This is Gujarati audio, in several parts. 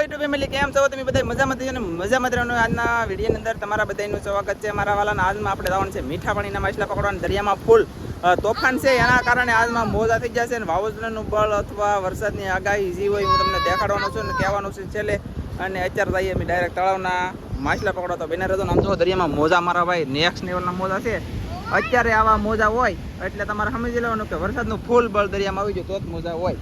યુટ્યુબ ફેમિલી કેમ છો? તમે બધા મજામાં થયો મજા મજામાં રહેવાનું આજના વિડીયોની અંદર તમારા બધાનું સ્વાગત છે. મારા વાલાના આજમાં આપણે જવાનું છે મીઠા પાણીના માછલા પકડવાના દરિયામાં ફૂલ તોફાન છે. એના કારણે આજમાં મોજા થઈ જશે અને વાવાઝોડાનું બળ અથવા વરસાદની આગાહી જે હોય હું તમને દેખાડવાનું છું ને કહેવાનું છે છેલ્લે. અને અત્યારે જઈએ અમે ડાયરેક્ટ તળાવના માછલા પકડવા. તો બેના હતો આમ જો દરિયામાં મોજા મારા ભાઈ નેક્સ્ટ લેવલના મોજા છે. અત્યારે આવા મોજા હોય એટલે તમારે સમજી લેવાનું કે વરસાદનું ફૂલ બળ દરિયામાં આવી જાય તો જ મોજા હોય.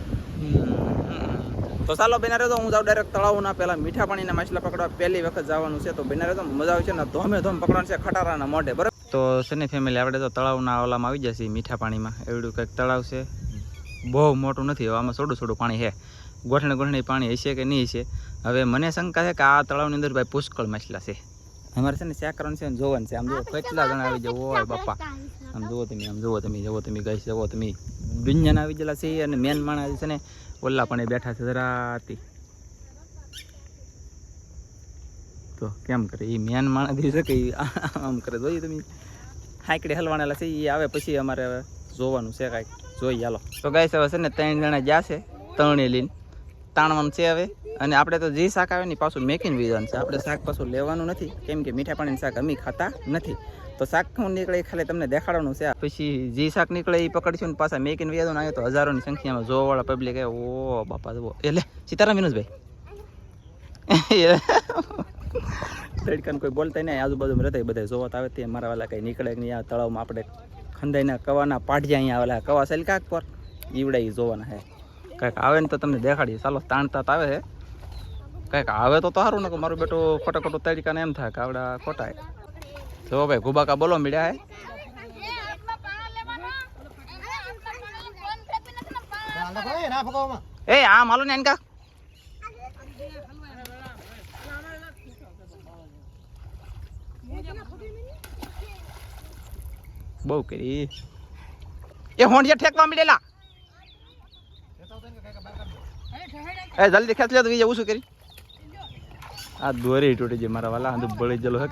તો ચાલો, બેના રહેતો હું જાઉં ડાયરેક્ટ તળાવના પહેલાં મીઠા પાણીના માછલા પકડવા. પહેલી વખત જવાનું છે, તો બેના રહેતો મજા આવે છે ને ધોમે ધોમ પકડવાનું છે ખટારાના મોઢે, બરાબર? તો સની ફેમિલી આપણે તો તળાવના ઓલામાં આવી જશે મીઠા પાણીમાં. એવડું કંઈક તળાવ છે. બહુ મોટું નથી, આમાં થોડું થોડું પાણી છે. ગોઠણે ગોઠણે પાણી હશે કે નહીં હશે? હવે મને શંકા છે કે આ તળાવની અંદર ભાઈ પુષ્કળ માછલા છે. અમારે છે ને ચેક કરવાનું છે જોવાનું છે. આમ જુઓ, કેટલા જણા આવી જાય ઓય બાપા. આમ જુઓ તમે, આમ જુઓ તમે જુઓ તમે ગઈ જુઓ તમે. દુનિયાના આવી ગયેલા છે અને મેન માણસ છે ને ઓલા પણ બેઠા છે જરાતી તો કેમ કરે? એ મેન માણસ છે કે ઈ આમ કરે? જોઈએ તમે? હાંકડે હલવાણેલા છે એ આવે પછી અમારે હવે જોવાનું છે કાંઈક. જોઈએ હાલો. તો ગાય હવે છે ને ત્રણ જણા ગયા છે, ત્રણે લઈને. તાણવાનું છે હવે. અને આપણે તો જે શાક આવે ને પાછું મેકીને વિધાન છે. આપણે શાક પાછું લેવાનું નથી. કેમ કે મીઠા પાણીનું શાક અમે ખાતા નથી. તો શાક હું નીકળે ખાલી તમને દેખાડવાનું છે. પછી જે શાક નીકળે એ પકડશું ને પાછા મેકીને વ્યાજો આવ્યો તો હજારોની સંખ્યામાં જોવાવાળા પબ્લિક ઓ બાપા જુઓ. એટલે સીતારામ, વિનોદભાઈ. તડકાને કોઈ બોલતા નહીં આજુબાજુ રહેતા બધા જોવા આવે તે મારા વાલા કંઈ નીકળે નહીં, આ તળાવમાં આપણે ખંદાઈના કવાના પાટિયા અહીંયા આવેલા કવા સેલ કાક પર? ઈવડા એ જોવાના હે. કાંઈક આવે ને તો તમને દેખાડીએ. ચાલો તાણતા તાત આવે છે કાંઈક આવે તો સારું ને મારું બેટું ખોટા ખોટું તડકાને એમ થાય કે આવડા ખોટા જો ભાઈ ગુબાકા બોલો મીડ્યા હે? એ, આ માલો ને એનકા? બહુ કરી. એ હોંડિયા ઠેકવા મળેલા. એ, જલ્દી ખેંચ લે, તો બીજે શું કરી. આ દોરી તૂટી જાય મારા વાલા અંદર બળી જલો હે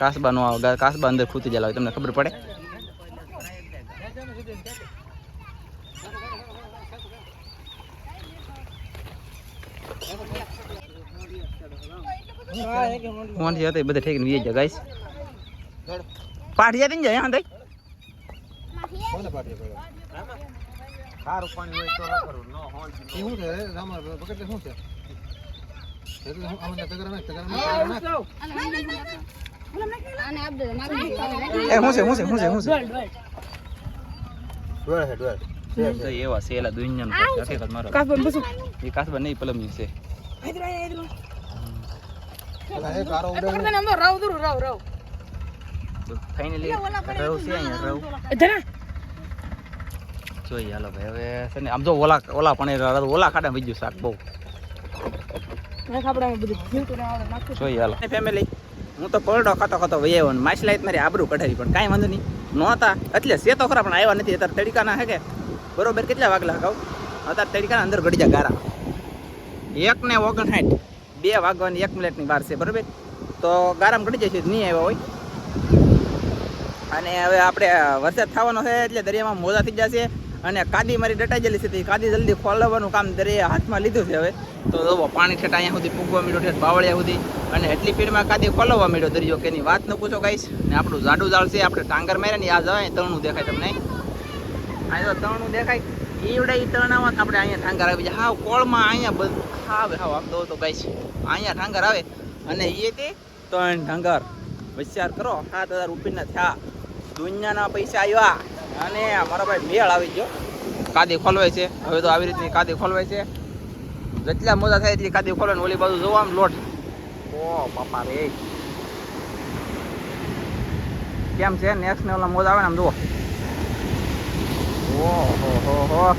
કાસબા નો આવે કાસબા અંદર ખૂતી જલાવે તમને ખબર પડે? હોંડિયા તો બધા ઠેકીને વીએ જાય ગાઈસ. પાઠિયા જાય હા દઈ પાણી હોય તો ન હોય શું છે રામા બકેટ શું છે? એ નહીં પલમની છે જોઈએ હાલો ભાઈ હવે છે ને આમ જો ઓલા ઓલા પણ ઓલા ખાડા બીજું શાક બહુ ફેમિલી હું તો પલડો ખાતો ખાતો વહી આવ્યો ને માછલા મારી આબરું કઢાવી પણ કાંઈ વાંધો નહીં. નહોતા. એટલે સે તો ખરા પણ આવ્યા નથી. અત્યારે તડકાના હે કે? બરોબર કેટલા વાગલા કહું? અત્યારે તડકાના અંદર ઘડી જાય ગારા. એક ને ઓગણસાઠ. બે વાગવાની એક મિનિટની બહાર છે બરોબર? તો ગારામ ગળી જશે નહીં આવ્યા હોય. અને હવે આપણે વરસાદ થવાનો છે એટલે દરિયામાં મોજા થઈ જશે. અને કાદી મારી ડટાઈ ગયેલી છે કાદી જલ્દી ખોલાવવાનું કામ દરિયા હાથમાં લીધું છે હવે. તો જો પાણી ઠેઠ અહીંયા સુધી પૂગવા મળ્યો ઠેઠ બાવળિયા સુધી. અને એટલી પીડમાં કાદી ખોલાવવા મળ્યો દરિયો કે એની વાત ન પૂછો ગાઈશ ને આપણું જાડું જાળ છે, આપણે ટાંગર માર્યા ને આ જવાય તણું દેખાય તમને. આ તો તણું દેખાય. ઈવડે એ તણામાં આપણે અહીંયા ટાંગર આવી જાય હાવ કોળમાં અહીંયા બધું હાવ આમ તો ગાઈશ અહીંયા ટાંગર આવે. અને એ તે ત્રણ ઢાંગર. વિચાર કરો, સાત હજાર રૂપિયાના થયા. દુનિયાના પૈસા આવ્યા. અને મારા ભાઈ મેળ આવી ગયો. કાદી ખોલવાય છે. હવે તો આવી રીતની કાદી ખોલવાય છે. જેટલા મોજા થાય એટલી કાદી ખોલે ઓલી બાજુ જોવા આમ લોટ. ઓ પપ્પા રે. કેમ છે? નેક્સ્ટ ને ઓલા મોજા આવે ને આમ જુઓ. ઓ, હો હો હો.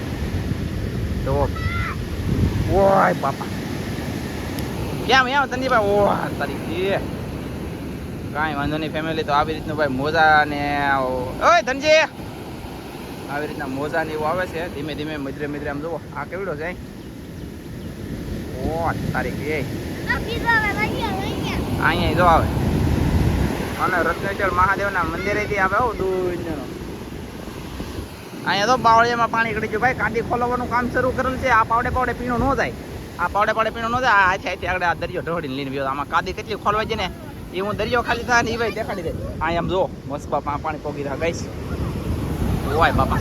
જુઓ. ઓય, બાપા. કેમ એમ તંદીભાઈ ઓ, તારી કાંઈ વાંધો નહીં ફેમિલી તો આવી રીતનું ભાઈ મોજા ને ઓય, ધનજી. આવી રીતના મોજા ને એવું આવે છે. ધીમે ધીમે મધરે મધરે આમ જુઓ, આ કેવડો છે ઓ, તારીખ એ. અહીંયા જો આવે. અને રત્નેશ્વર મહાદેવના મંદિરેથી આવે, હો દૂર અહીંયા તો બાવળિયામાં પાણી ગળી ગયું. ભાઈ, કાંડી ખોલવાનું કામ શરૂ કરેલું છે. આ પાવડે પાવડે પીણો ન જાય આ પાવડે પાવડે પીણો ન જાય આ આથી આગળ આ દરિયો ઢોળીને લઈને ગયો. આમાં કાદી કેટલી ખોલવા છે ને? એ હું દરિયો ખાલી થાય ને એ ભાઈ દેખાડી દે. અહીંયા આમ જો મસ્ત પાણી પોગી રહ્યા. ગઈશ ઓય બાપા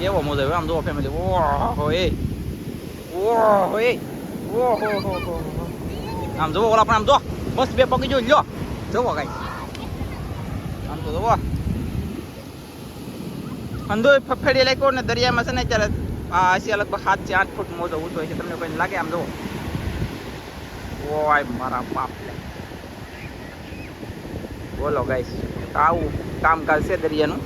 એવો મોજો આવ્યો આમ જો ફેમિલી ઓહો એ ઓહો એ ઓહો આમ જોવો ઓલા પણ આમ જો મસ્ત બે પગી જો લ્યો જોવો ગાઈસ આમ તો જોવો અંધો ફફેડી લાગ્યો ને દરિયામાં છે ને અત્યારે આ હશે લગભગ સાતથી આઠ ફૂટ મોજો ઊંચો છે તમને કોઈ લાગે આમ જોવો ઓય મારા બાપ બોલો બોલો આવું કામકાજ છે દરિયાનું.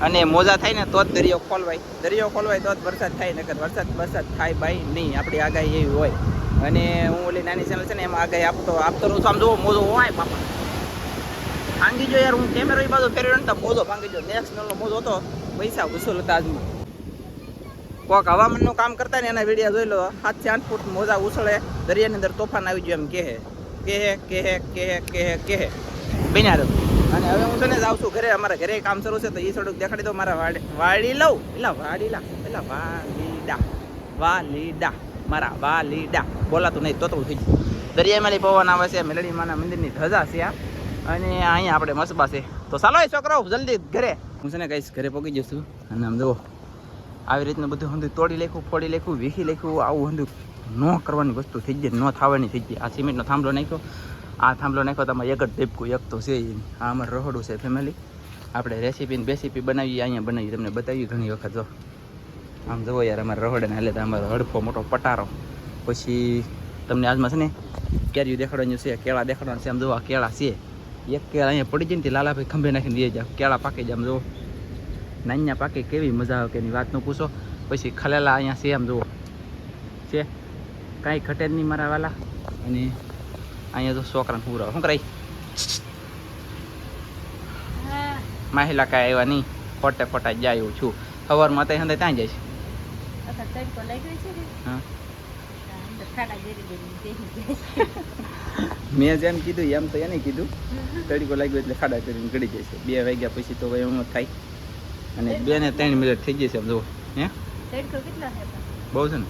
અને મોજા થાય ને તો જ દરિયો ખોલવાય. દરિયો ખોલવાય તો જ વરસાદ થાય, નકર વરસાદ વરસાદ થાય ભાઈ નહીં, આપણી આગાહી એવી હોય. અને હું ઓલી નાની ચેનલ છે ને, એમાં આગાહી આપતો આપતો હું જોવો, મોજો હોય બાપા. ભાંગી જો યાર, હું કેમેરો એ બાજુ ફેરવ્યો ને તો મોજો ભાંગી જો નેક્સ્ટ નો મોજો હતો, પૈસા વસૂલ હતા આજમાં. કોક હવામાનનું કામ કરતા ને એના વીડિયો જોઈ લો સાતથી આઠ ફૂટ મોજા ઉછળે, દરિયાની અંદર તોફાન આવી ગયું એમ કહે. કહે કહે કહે કહે કહે. બન્યા રહ્યો અને હવે હું છે ને જાઉં છું ઘરે, અમારા ઘરે કામ શરૂ છે, તો એ થોડુંક દેખાડી દો મારા વાડી લઉં એટલે વાડીલા એટલે વાલીડા વાલીડા, મારા વાલીડા. બોલાતું નહીં, તોતરું થઈ ગયું. દરિયામાં પવન આવે છે મેલડી માના મંદિરની ધજા છે અને અહીંયા આપણે મસબા છે. તો ચાલો એ છોકરાઓ, જલ્દી ઘરે. હું છે ને કહીશ ઘરે પહોંચી જશું અને આમ જુઓ, આવી રીતનું બધું હંધું તોડી લેખું ફોડી લેખું વીખી લેખું આવું હંધું ન કરવાની વસ્તુ થઈ જાય ન થવાની થઈ જાય આ સિમેન્ટનો થાંભલો નાખ્યો. આ થાંભલો નાખ્યો તમારે એક જ ટીપકું એક તો છે. આ અમારું રહોડું છે ફેમિલી આપણે રેસીપી બેસીપી બનાવીએ, અહીંયા બનાવી તમને બતાવી ઘણી વખત, જો. આમ જુઓ યાર, અમારે રહોડાને હાલે તો અમારો હડફો મોટો પટારો. પછી તમને આજમાં છે ને કેરીઓ દેખાડવાનું છે, કેળા દેખાડવાનું છે. આમ જુઓ આ કેળા છે. એક કેળા અહીંયા પડી જાય ને લાલાભાઈ ખંભે નાખીને દે જાય. કેળા પાકી જાય આમ જુઓ. નાન્યા પાકે, કેવી મજા આવે કે એની વાત ન પૂછો. પછી ખલેલા અહીંયા છે, આમ જુઓ. છે. કાંઈ ઘટે જ નહીં મારા વાલા. અને અહીંયા તો છોકરાને પૂરા શું કરાય માહિલા કાંઈ આવ્યા નહીં ખોટે ખોટા જાય એવું છું સવારમાં તો હંદે ત્યાં છે મેં જેમ કીધું એમ તો એને કીધું તડકો લાગ્યો એટલે ખાડા કરીને ગળી જશે બે વાગ્યા પછી તો એમ થાય અને બે ને ત્રણ મિનિટ થઈ જશે એમ જુઓ હે બહુ છે ને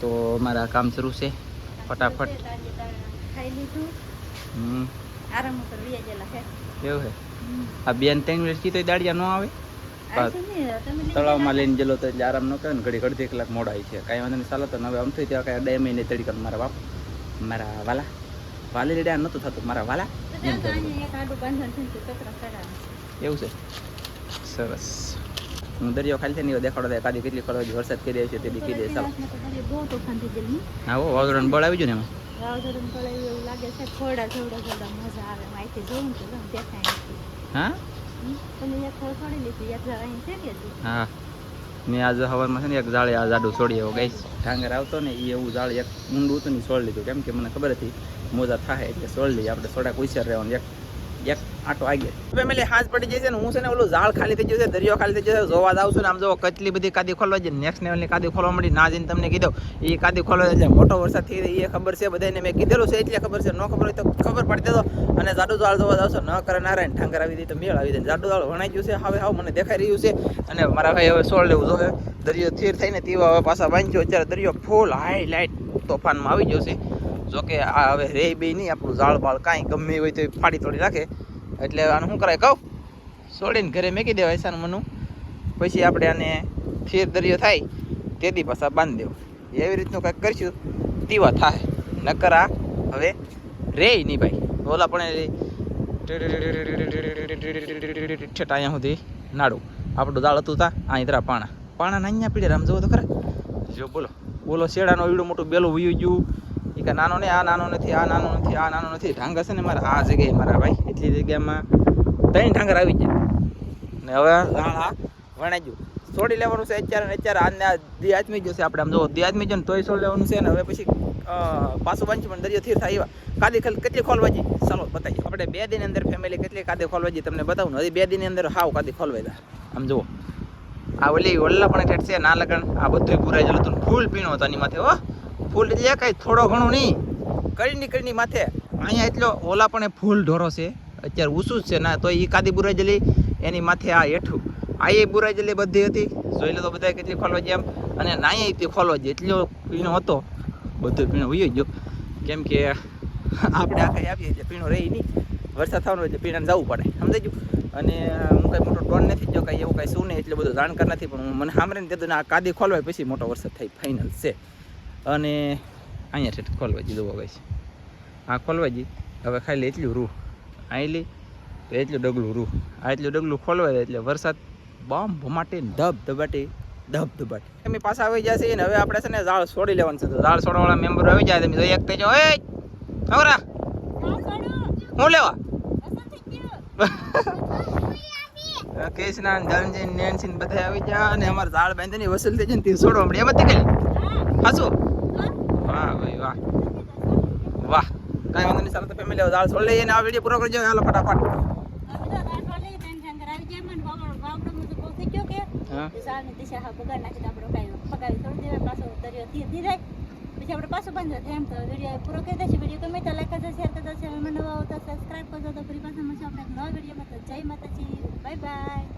તો મારા કામ શરૂ છે ફટાફટ. હમ. આરામ ઉપર વ્યા ગયેલા હે. એવું છે આ બેન ત્રણ મિનિટ કીધું દાડિયા ન આવે? તળાવમાં લઈને ગયેલો તો એટલે આરામ ન કરે ને ઘડી અડધી કલાક મોડા આવી છે. કાંઈ વાંધો નહીં ચાલો તો હવે આમ થઈ ત્યાં કાંઈ મહિને તડીકા મારા બાપ. મારા વાલા. વાલી લીડા નહોતું થતું મારા વાલા. તો તો તે. એવું છે. સરસ. હું દરિયો ખાલી છે ને એવો દેખાડો થાય કાદી કેટલી ખરો વરસાદ કરી રહ્યો છે તે દી કહી દે ચાલો. હા હો વાવાઝોડાનું બળ આવી ગયું ને એમાં? વાવાઝોડું પડાયું એવું લાગે છે થોડા થોડા થોડા મજા આવે. માહિતી જોઉં તો દેખાય હા? તમે એક છોડી લીધું એક અહીં છે કે હા. મેં આજે સવારમાં છે ને એક જાળે આ જાડું છોડી એવો ગઈ. ડાંગર આવતો ને એ એવું જાળ એક ઊંડું હતું ને છોડી લીધું. કેમ કે મને ખબર હતી મોજા થાય એટલે છોડી લઈએ. આપણે થોડાક હોશિયાર રહેવાનું. એક એક આટો આગળ ફેમિલી હાથ પડી જશે ને હું છે ને ઓલું ઝાડ ખાલી થઈ જશે દરિયો ખાલી થઈ જશે જોવા જાવ ને આમ જો કેટલી બધી કાદી ખોલવા છે નેક્સ્ટ લેવલની કાદી ખોલવા મળી, ના જઈને તમને કીધું એ કાદી ખોલવા એટલે મોટો વરસાદ થઈ એ ખબર છે બધાને મેં કીધેલું છે, એટલે ખબર છે, ન ખબર હોય તો ખબર પડી દેતો અને જાડુ ઝાડ જોવા જાવ છો, ન કરે નારાયણ, ઠાંગર આવી દે તો મેળ આવી દે જાડુ ઝાડ વણાઈ ગયું છે, હવે હાવ મને દેખાઈ રહ્યું છે. અને મારા ભાઈ હવે સોળ લેવું જોવે દરિયો થીર થઈને તેવા હવે પાછા વાંચ્યો, અત્યારે દરિયો ફૂલ હાઈ લાઇટ તોફાનમાં આવી ગયો છે. જોકે આ હવે રે બે નહીં, આપણું ઝાડ બાળ કાંઈ ગમે હોય તો ફાડી તોડી રાખે. એટલે આનું શું કરાય કહું? છોડીને ઘરે મેકી દેવાય સાનું મનું. પછી આપણે આને ફેર દરિયો થાય તેથી પાછા બાંધી દેવું. એવી રીતનું કંઈક કરીશું તીવા થાય. નકર આ હવે રે નહીં ભાઈ. ઓલા પણ ઠેઠ અહીંયા સુધી નાડું. આપણું દાળ હતું તા અહીં તરા પાણા. પાણા અહીંયા પીડે રામ જવો તો ખરા. જો બોલો. બોલો શેડાનો એવડું મોટું બેલું વયું ગયું. એ કે, નાનો ને આ નાનો નથી, આ નાનો નથી, આ નાનો નથી. ઢાંગર છે ને મારા, આ જગ્યાએ મારા ભાઈ. એટલી જગ્યામાં ત્રણ ઢાંગર આવી ગયા. ને હવે આ વણાઈ ગયું. છોડી લેવાનું છે અત્યારે ને અત્યારે આને આ દી જશે આપણે આમ જો દિયાતમી જો તોય છોડી લેવાનું છે ને હવે પછી પાછું બાંધ્યું પણ દરિયો થીર થાય એવા. કાદી ખાલી કેટલી ખોલવાજી? ચાલો બતાવીએ. આપણે બે દિન અંદર ફેમિલી કેટલી કાદી ખોલવાજી તમને બતાવું હજી બે દિનની અંદર હાવ કાદી ખોલવાઈ દા આમ જુઓ આ ઓલી ઓલ્લા પણ ઠેઠ છે, ના લગન. આ બધું પૂરાઈ હતું ફૂલ પીણો હતો એની માથે, હો. ફૂલ કાંઈ થોડો ઘણો નહીં. કરી નીકળીની માથે. અહીંયા એટલો ઓલા પણ ફૂલ ઢોરો છે. અત્યારે ઊંચું જ છે, ના, તો એ કાદી ગયેલી એની માથે આ હેઠું. આ એ બુરાઈ જેટલી બધી હતી. જોઈ લો તો બધા કેટલી ખોલવા જેમ. અને નાઈ તે ખોલવા જે એટલો પીણો હતો. બધો પીણો હોય ગયો. કેમ કે આપણે આખા આવીએ એટલે પીણો રહી નહીં. વરસાદ થવાનો એટલે પીણાને જવું પડે. સમજાઈ ગયું? અને હું કાંઈ મોટો ડોન નથી જો કાંઈ એવું કાંઈ શું નહીં, એટલે બધું જાણકાર નથી. પણ હું મને સાંભળીને કીધું આ કાદી ખોલવાય પછી મોટો વરસાદ થાય ફાઇનલ છે. અને અહીંયા ઠેઠ ખોલવા જી જોવા ગઈ છે. આ ખોલવાજી હવે ખાલી એટલું રૂ. આયલી તો એટલું ડગલું રૂ. આ એટલું ડગલું ખોલવાય એટલે વરસાદ બોમ્બ ભમાટે ધબ ધબાટે ધબ ધબાટે. અમે પાછા આવી જશે ને હવે આપણે છે ને ઝાડ છોડી લેવાનું છે. તો ઝાડ છોડવાવાળા મેમ્બર આવી જાય તમે એક થઈ જાઓ એ ખબરા હું લેવા? કેશના ધનજી નેનસી બધા આવી જા અને અમારા ઝાડ બાંધીને વસૂલ થઈ જાય ને તે છોડવા મળે. એમ જ નીકળી હાસું વાહ. વાહ કાંઈ વાંધો નહીં ચાલો તો ફેમિલી ઝાડ છોડી લઈએ ને આ વીડિયો પૂરો કરજો. હાલો, ફટાફટ. હા. પાછું બંધ એમ તો વીડિયો પૂરો કરી દેશે વીડિયો ગમે તો લાઈક કરજો શેર કરજો તો ફરી પાછા મળશું આપણે નવા વિડીયોમાં તો જય માતાજી બાય બાય